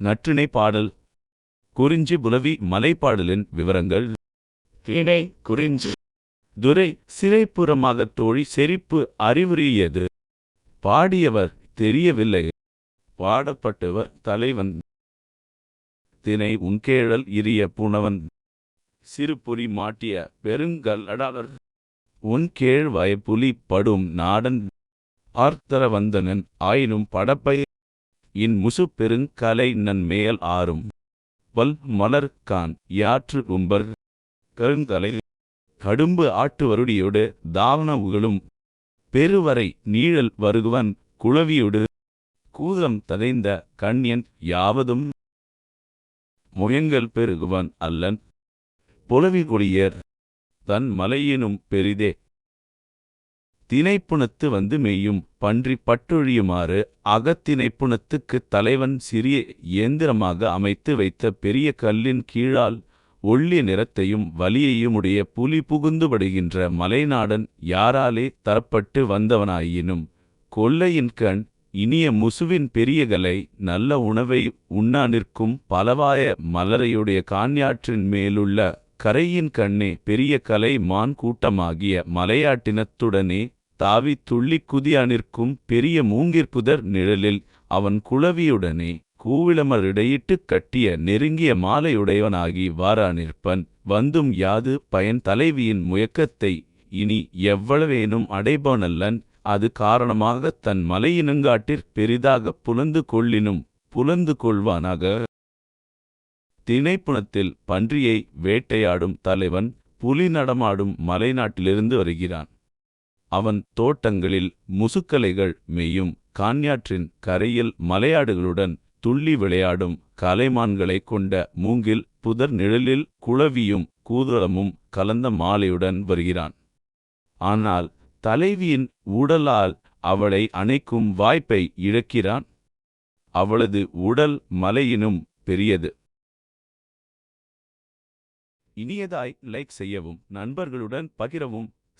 நற்றிணை பாடல். குறிஞ்சி புலவி மலைப்பாடலின் விவரங்கள். திணை குறிஞ்சி. துரை சிறைப்புறமாகத் தோழி செறிப்பு அறிவுரியது. பாடியவர் தெரியவில்லை. பாடப்பட்டவர் தலைவன். தினை உன்கேழல் இரிய புனவன் சிறுபுரி மாட்டிய பெருங்கல் அடாளர் உன் கேழ் வயப்புலி படும் நாடன். ஆர்த்தரவந்தனன் ஆயினும் படப்பை இன் முசு பெருங்கலை நன்மேல் ஆறும். வல் மலர்கான் யாற்று உம்பர் கருங்கலை. கடும்பு ஆட்டுவருடியோடு தாவன உகளும் பெருவரை நீழல் வருகுவன் குளவியொடு கூதம் ததைந்த கண்யன் யாவதும். முயங்கல் பெருகுவன் அல்லன். புலவி கொடியர் தன் மலையினும் பெரிதே. தினைப்புணத்து வந்து மெய்யும் பன்றி பட்டொழியுமாறு அகத்தினைப்புணத்துக்குத் தலைவன் சிறிய இயந்திரமாக அமைத்து வைத்த பெரிய கல்லின் கீழால் ஒள்ளிய நிறத்தையும் வலியையும் உடைய புலி புகுந்துபடுகின்ற மலைநாடன் யாராலே தரப்பட்டு வந்தவனாயினும் கொல்லையின் கண் இனிய முசுவின் பெரியகலை நல்ல உணவை உண்ணா நிற்கும் பலவாய மலரையுடைய கான்யாற்றின் மேலுள்ள கரையின் கண்ணே பெரிய கலை மான் கூட்டமாகிய மலையாட்டினத்துடனே தாவி துள்ளி குதியா நிற்கும் பெரிய மூங்கிற்புதர் நிழலில் அவன் குளவியுடனே கூவிளமரிடையிட்டுக் கட்டிய நெருங்கிய மாலையுடையவனாகி வாரா நிற்பன். வந்தும் யாது பயன் தலைவியின் முயக்கத்தை இனி எவ்வளவேனும் அடைபவனல்லன். அது காரணமாகத் தன் மலையினங்காட்டிற் பெரிதாகப் புலந்து கொள்ளினும் புலந்து கொள்வானாக. திணைப்புணத்தில் பன்றியை வேட்டையாடும் தலைவன் புலி நடமாடும் மலைநாட்டிலிருந்து வருகிறான். அவன் தோட்டங்களில் முசுக்கலைகள் மெய்யும் கான்யாற்றின் கரையில் மலையாடுகளுடன் துள்ளி விளையாடும் கலைமான்களைக் கொண்ட மூங்கில் புதர் நிழலில் குளவியும் கூதளமும் கலந்த மாலையுடன் வருகிறான். ஆனால் தலைவியின் உடலால் அவளை அணைக்கும் வாய்ப்பை இழக்கிறான். அவளது உடல் மலையினும் பெரியது. இனியதாய் லைக் செய்யவும் நண்பர்களுடன் பகிரவும்.